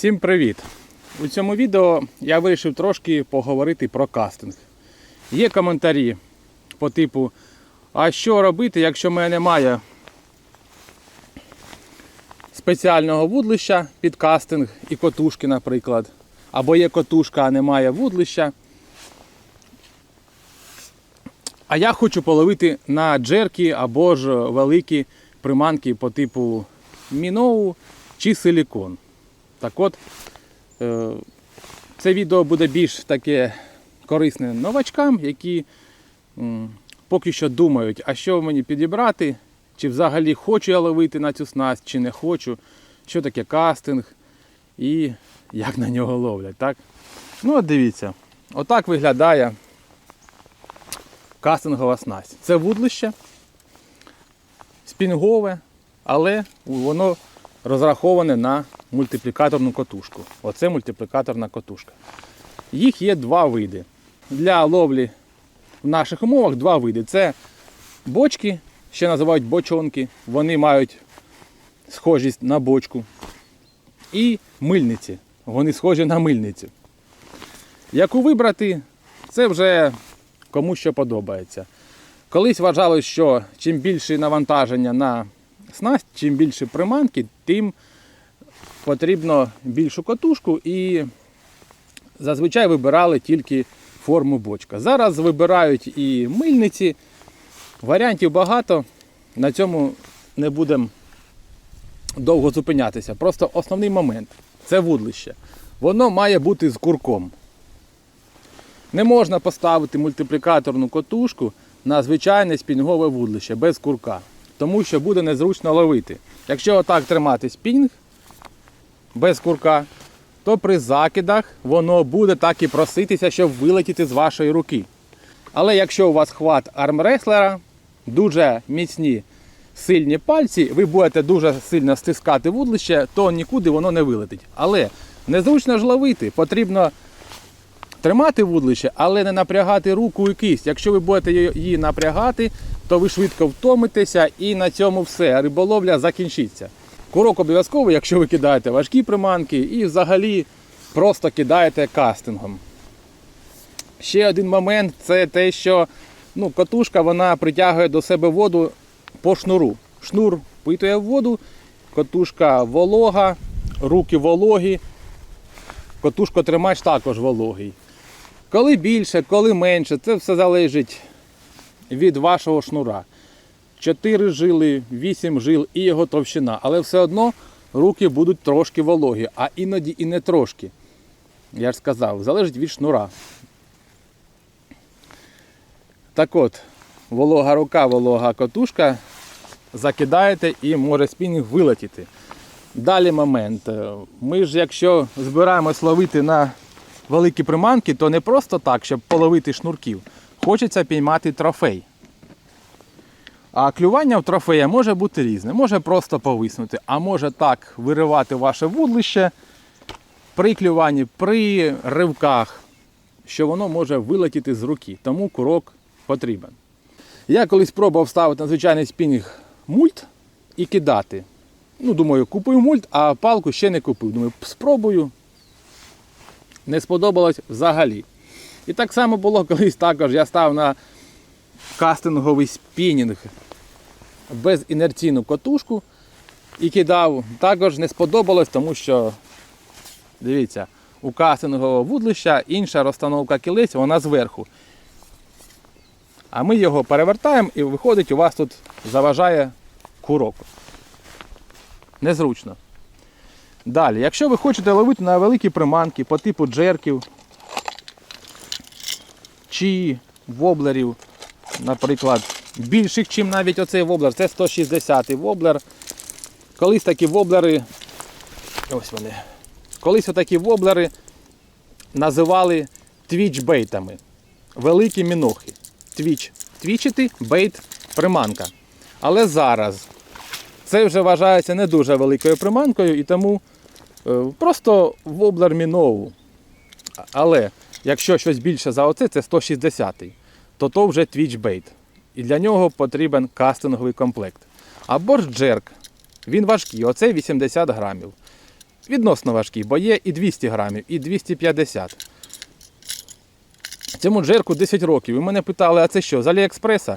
Всім привіт! У цьому відео я вирішив трошки поговорити про кастинг. Є коментарі по типу: а що робити, якщо в мене немає спеціального вудлища під кастинг і котушки, наприклад. Або є котушка, а немає вудлища. А я хочу половити на джерки або ж великі приманки по типу міноу чи силікон. Так от, е, це відео буде більш таке корисне новачкам, які поки що думають, а що мені підібрати, чи взагалі хочу я ловити на цю снасть, чи не хочу, що таке кастинг і як на нього ловлять. Так? Ну от дивіться, отак виглядає кастингова снасть. Це вудлище, спінгове, але воно розраховане на мультиплікаторну котушку. Оце мультиплікаторна котушка. Їх є два види. Для ловлі в наших умовах два види. Це бочки, ще називають бочонки. Вони мають схожість на бочку. І мильниці. Вони схожі на мильницю. Яку вибрати, це вже кому що подобається. Колись вважалось, що чим більше навантаження на снасть, чим більше приманки, тим потрібно більшу катушку і зазвичай вибирали тільки форму бочка. Зараз вибирають і мильниці, варіантів багато. На цьому не будемо довго зупинятися. Просто основний момент це вудлище. Воно має бути з курком. Не можна поставити мультиплікаторну котушку на звичайне спінгове вудлище без курка, тому що буде незручно ловити. Якщо отак тримати спінг без курка, то при закидах воно буде так і проситися, щоб вилетіти з вашої руки. Але якщо у вас хват армреслера, дуже міцні сильні пальці, ви будете дуже сильно стискати вудлище, то нікуди воно не вилетить. Але незручно ж ловити, потрібно тримати вудлище, але не напрягати руку і кисть. Якщо ви будете її напрягати, то ви швидко втомитеся і на цьому все. Риболовля закінчиться. Курок обов'язково, якщо ви кидаєте важкі приманки і взагалі просто кидаєте кастингом. Ще один момент це те, що ну, катушка вона притягує до себе воду по шнуру. Шнур впитує в воду, катушка волога, руки вологі, катушкотримач також вологий. Коли більше, коли менше, це все залежить від вашого шнура. 4 жили, 8 жил і його товщина. Але все одно руки будуть трошки вологі, а іноді і не трошки. Я ж сказав, залежить від шнура. Так от, волога рука, волога котушка, закидаєте і може спінінг вилетіти. Далі момент. Ми ж, якщо збираємось ловити на великі приманки, то не просто так, щоб половити шнурків. Хочеться піймати трофей. А клювання в трофея може бути різне. Може просто повиснути, а може так виривати ваше вудлище при клюванні, при ривках, що воно може вилетіти з руки. Тому курок потрібен. Я колись пробував ставити на звичайний спінінг мульт і кидати. Ну, думаю, купую мульт, а палку ще не купив. Думаю, спробую. Не сподобалось взагалі. І так само було колись також. Я став на кастинговий спінінг без інерційну котушку і кидав. Також не сподобалось, тому що, дивіться, у кастингового вудлища інша розстановка кілець, вона зверху. А ми його перевертаємо і виходить, у вас тут заважає курок. Незручно. Далі, якщо ви хочете ловити на великі приманки по типу джерків чи воблерів, наприклад, більших, ніж навіть оцей воблер, це 160-й воблер. Колись такі воблери, ось вони, колись отакі воблери називали твіч-бейтами. Великі мінохи. Твіч. Твічити, бейт, приманка. Але зараз це вже вважається не дуже великою приманкою і тому е, просто воблер міноу. Але якщо щось більше за оце, це 160-й, то то вже твічбейт. І для нього потрібен кастинговий комплект. Або ж джерк. Він важкий, оце 80 грамів. відносно важкі, бо є і 200 грамів, і 250. Цьому джерку 10 років. І мене питали, а це що, з Аліекспреса?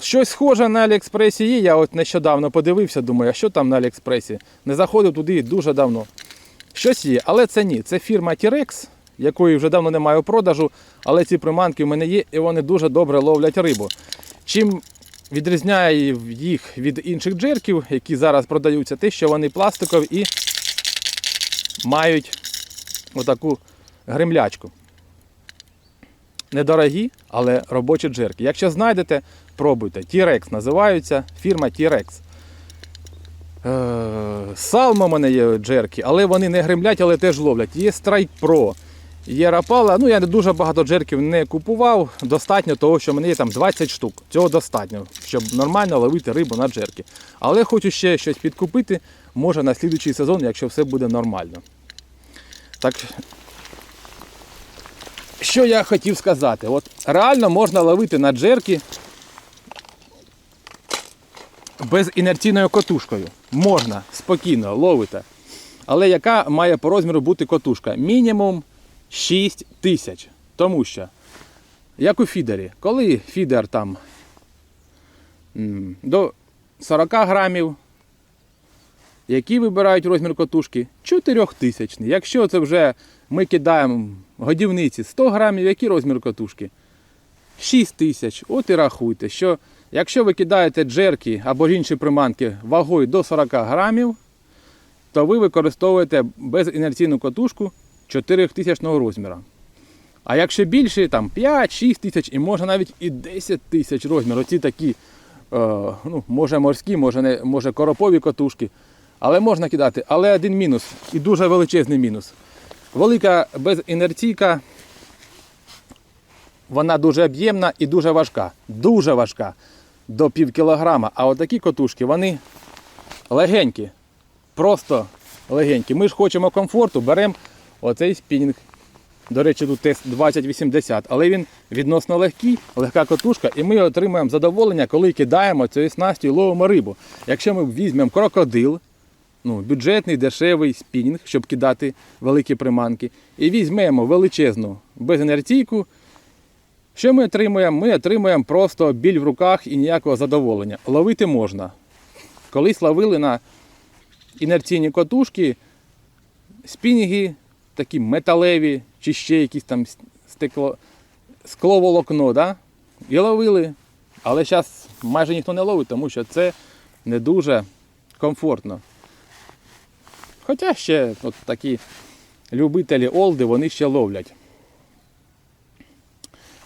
Щось схоже на Аліекспресі є. Я от нещодавно подивився, думаю, а що там на Аліекспресі? Не заходив туди дуже давно. Щось є, але це ні. Це фірма T-Rex, якої вже давно немає у продажу, але ці приманки в мене є і вони дуже добре ловлять рибу. Чим відрізняє їх від інших джерків, які зараз продаються, те, що вони пластикові і мають отаку гремлячку. Недорогі, але робочі джерки. Якщо знайдете, пробуйте. T-Rex називаються, фірма T-Rex. Е, Салмо в мене є джерки, але вони не гремлять, але теж ловлять. Є Strike Pro, є Rapala. Ну, я не дуже багато джерків не купував. Достатньо того, що в мене є там 20 штук. Цього достатньо, щоб нормально ловити рибу на джерки. Але хочу ще щось підкупити, може на слідуючий сезон, якщо все буде нормально. Так, що я хотів сказати? От реально можна ловити на джерки безінерційною котушкою. Можна, спокійно ловите. Але яка має по розміру бути котушка? Мінімум 6 тисяч. Тому що, як у фідері, коли фідер там до 40 грамів, які вибирають розмір котушки? 4 тисячний. Якщо це вже ми кидаємо годівниці 100 грамів, який розмір котушки? 6 тисяч. От і рахуйте, що якщо ви кидаєте джерки або інші приманки вагою до 40 грамів, то ви використовуєте безінерційну котушку 4 тисячного розміру. А якщо більше, там 5-6 тисяч і може навіть і 10 тисяч розмір. Оці такі, е, ну, може морські, може, не, може коропові котушки. Але можна кидати. Але один мінус і дуже величезний мінус. Велика безінерційка, вона дуже об'ємна і дуже важка. Дуже важка. До пів кілограма. А отакі котушки, вони легенькі. Просто легенькі. Ми ж хочемо комфорту, беремо оцей спінінг. До речі, тут тест 2080, але він відносно легкий, легка котушка, і ми отримуємо задоволення, коли кидаємо цією снастю і ловимо рибу. Якщо ми візьмемо крокодил, ну, бюджетний, дешевий спінінг, щоб кидати великі приманки, і візьмемо величезну безінерційку, що ми отримуємо? Ми отримуємо просто біль в руках і ніякого задоволення. Ловити можна. Колись ловили на інерційні котушки, спінінги такі металеві, чи ще якісь там стекло, скловолокно, да? і ловили. Але зараз майже ніхто не ловить, тому що це не дуже комфортно. Хоча ще от такі любителі олди, вони ще ловлять.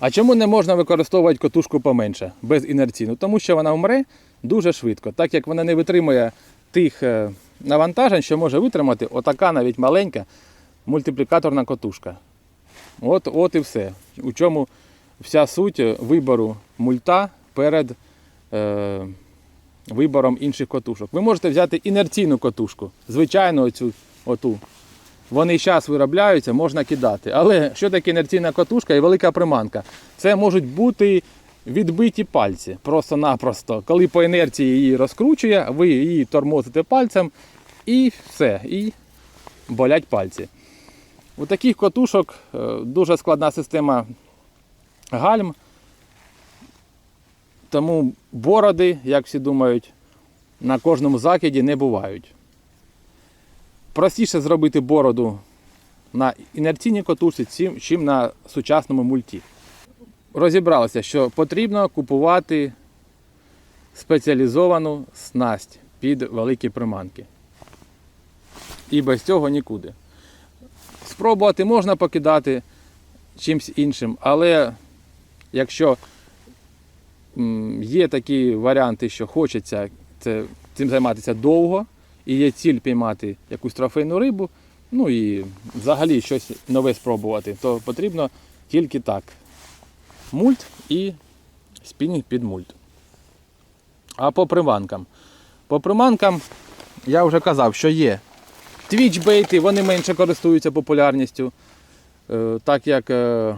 А чому не можна використовувати котушку поменше, безінерційну? Тому що вона вмре дуже швидко, так як вона не витримує тих е, навантажень, що може витримати отака навіть маленька мультиплікаторна котушка. От, от і все. У чому вся суть вибору мульта перед е, вибором інших котушок. Ви можете взяти інерційну котушку, звичайну оцю, оту. Вони зараз виробляються, можна кидати. Але що таке інерційна котушка і велика приманка? Це можуть бути відбиті пальці. Просто-напросто. Коли по інерції її розкручує, ви її тормозите пальцем і все. І болять пальці. У таких котушок е, дуже складна система гальм. Тому бороди, як всі думають, на кожному закиді не бувають. Простіше зробити бороду на інерційній котушці, чим на сучасному мульті. Розібралися, що потрібно купувати спеціалізовану снасть під великі приманки. І без цього нікуди. Спробувати можна покидати чимось іншим, але якщо є такі варіанти, що хочеться це, цим займатися довго, і є ціль піймати якусь трофейну рибу, ну і взагалі щось нове спробувати, то потрібно тільки так. Мульт і спінінг під мульт. А по приманкам. По приманкам я вже казав, що є твічбейти, вони менше користуються популярністю. Е, Так як е,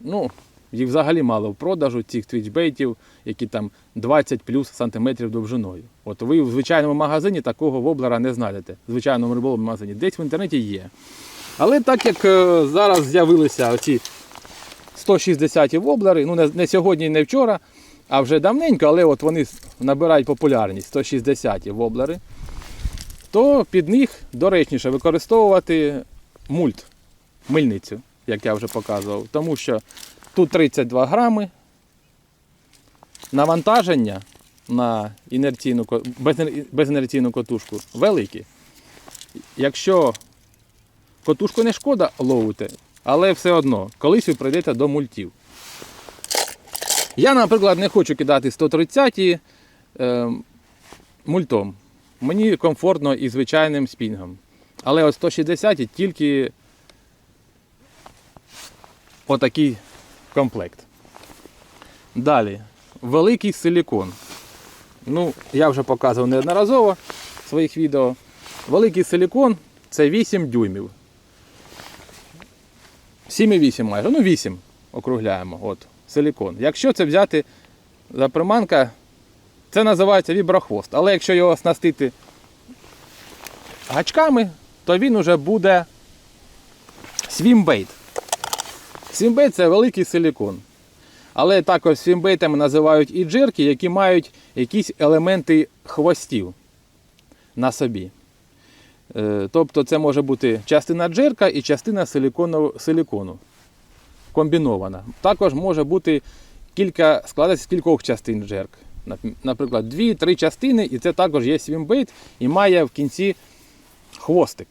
ну, Їх взагалі мало в продажу, цих твічбейтів, які там 20 плюс сантиметрів довжиною. От ви в звичайному магазині такого воблера не знайдете. В звичайному риболовному магазині. Десь в інтернеті є. Але так як е, зараз з'явилися оці 160 воблери, ну не сьогодні, не вчора, а вже давненько, але от вони набирають популярність 160 воблери, то під них доречніше використовувати мульт, мильницю, як я вже показував. Тому що тут 32 грами. Навантаження на інерційну, безінерційну котушку велике. Якщо котушку не шкода ловити, але все одно, колись ви прийдете до мультів. Я, наприклад, не хочу кидати 130 е, мультом. Мені комфортно і звичайним спінгом. Але от 160 тільки отакий комплект. Далі, великий силікон. Ну, я вже показував неодноразово в своїх відео. Великий силікон це 8 дюймів. 7,8 майже, ну 8 округляємо. От, силікон. Якщо це взяти за приманка, це називається віброхвост. Але якщо його оснастити гачками, то він уже буде свімбейт. Свімбейт це великий силікон. Але також свімбейтами називають і джерки, які мають якісь елементи хвостів на собі. Е, Тобто це може бути частина джерка і частина силікону комбінована. Також може бути кілька, складатися з кількох частин джерк. Нап- Наприклад, дві-три частини, і це також є свімбейт і має в кінці хвостик.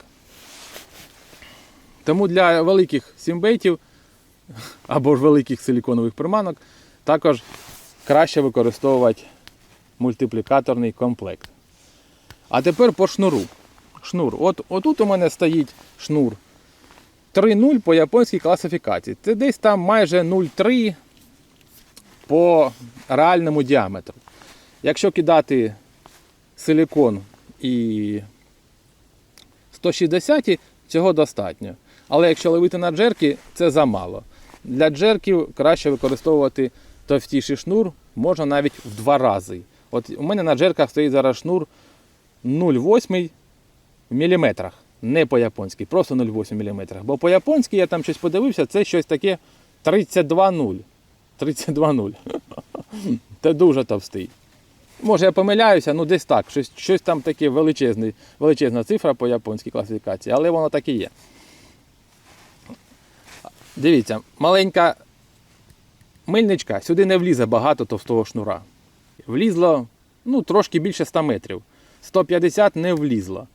Тому для великих свімбейтів або ж великих силіконових приманок також краще використовувати мультиплікаторний комплект. А тепер по шнуру. Шнур. От, отут у мене стоїть шнур 3.0 по японській класифікації. Це десь там майже 0,3 по реальному діаметру. Якщо кидати силікон і 160, цього достатньо. Але якщо ловити на джерки, це замало. Для джерків краще використовувати товстіший шнур, можна навіть в два рази. От у мене на джерках стоїть зараз шнур 0,8 в міліметрах. Не по-японськи, просто 0,8 міліметрах. Бо по-японськи я там щось подивився, це щось таке 32,0. 32,0. Це дуже товстий. Може я помиляюся, ну десь так. Щось, щось там таке величезне, величезна цифра по японській класифікації, але воно так і є. Дивіться, маленька мильничка, сюди не влізе багато товстого шнура. Влізло ну, трошки більше 100 метрів. 150 не влізло.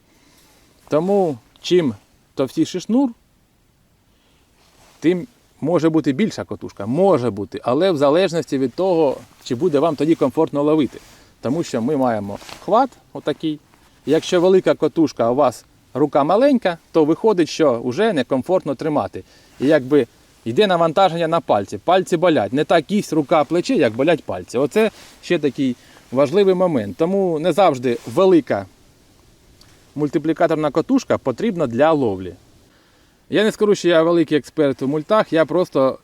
Тому чим товстіший шнур, тим може бути більша котушка. Може бути, але в залежності від того, чи буде вам тоді комфортно ловити. Тому що ми маємо хват отакий. Якщо велика котушка, а у вас рука маленька, то виходить, що вже некомфортно тримати. І якби йде навантаження на пальці. Пальці болять. Не так кість, рука, плече, як болять пальці. Оце ще такий важливий момент. Тому не завжди велика мультиплікаторна котушка потрібна для ловлі. Я не скажу, що я великий експерт у мультах, я просто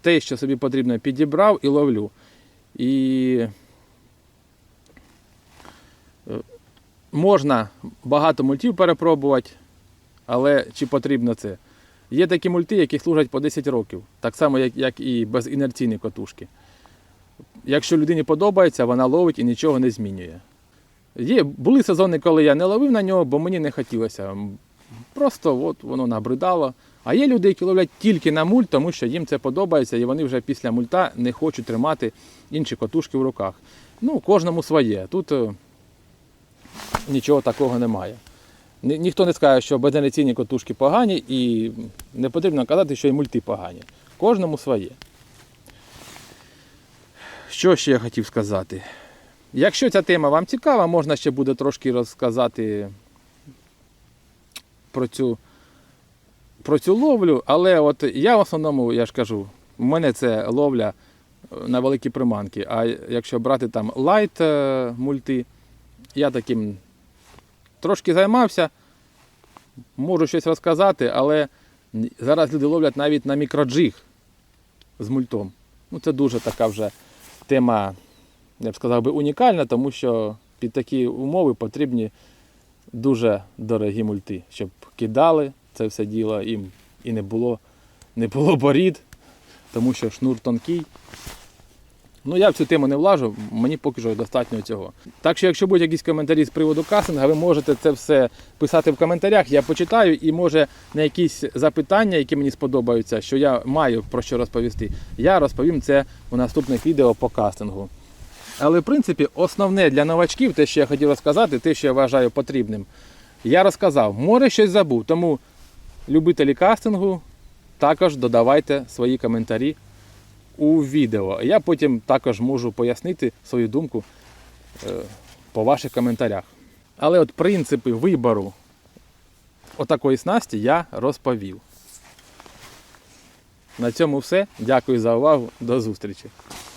те, що собі потрібно, підібрав і ловлю. І можна багато мультів перепробувати, але чи потрібно це? Є такі мульти, які служать по 10 років, так само, як, як і безінерційні котушки. Якщо людині подобається, вона ловить і нічого не змінює. Є, були сезони, коли я не ловив на нього, бо мені не хотілося. Просто от воно набридало. А є люди, які ловлять тільки на мульт, тому що їм це подобається, і вони вже після мульта не хочуть тримати інші котушки в руках. Ну, кожному своє. Тут е, нічого такого немає. Ні- Ніхто не скаже, що безінерційні котушки погані, і не потрібно казати, що і мульти погані. Кожному своє. Що ще я хотів сказати? Якщо ця тема вам цікава, можна ще буде трошки розказати про цю, про цю ловлю, але от я в основному, я ж кажу, у мене це ловля е, на великі приманки. А якщо брати там лайт е, мульти, я таким трошки займався, можу щось розказати, але зараз люди ловлять навіть на мікроджиг з мультом. Ну, це дуже така вже тема, я б сказав би, унікальна, тому що під такі умови потрібні дуже дорогі мульти, щоб кидали це все діло їм і не було, не було борід, тому що шнур тонкий. Ну, я в цю тему не влажу, мені поки що достатньо цього. Так що, якщо будуть якісь коментарі з приводу кастинга, ви можете це все писати в коментарях, я почитаю і може на якісь запитання, які мені сподобаються, що я маю про що розповісти, я розповім це у наступних відео по кастингу. Але в принципі основне для новачків, те, що я хотів розказати, те, що я вважаю потрібним, я розказав. Може щось забув, тому любителі кастингу також додавайте свої коментарі у відео. Я потім також можу пояснити свою думку е, по ваших коментарях. Але от принципи вибору отакої снасті я розповів. На цьому все. Дякую за увагу. До зустрічі.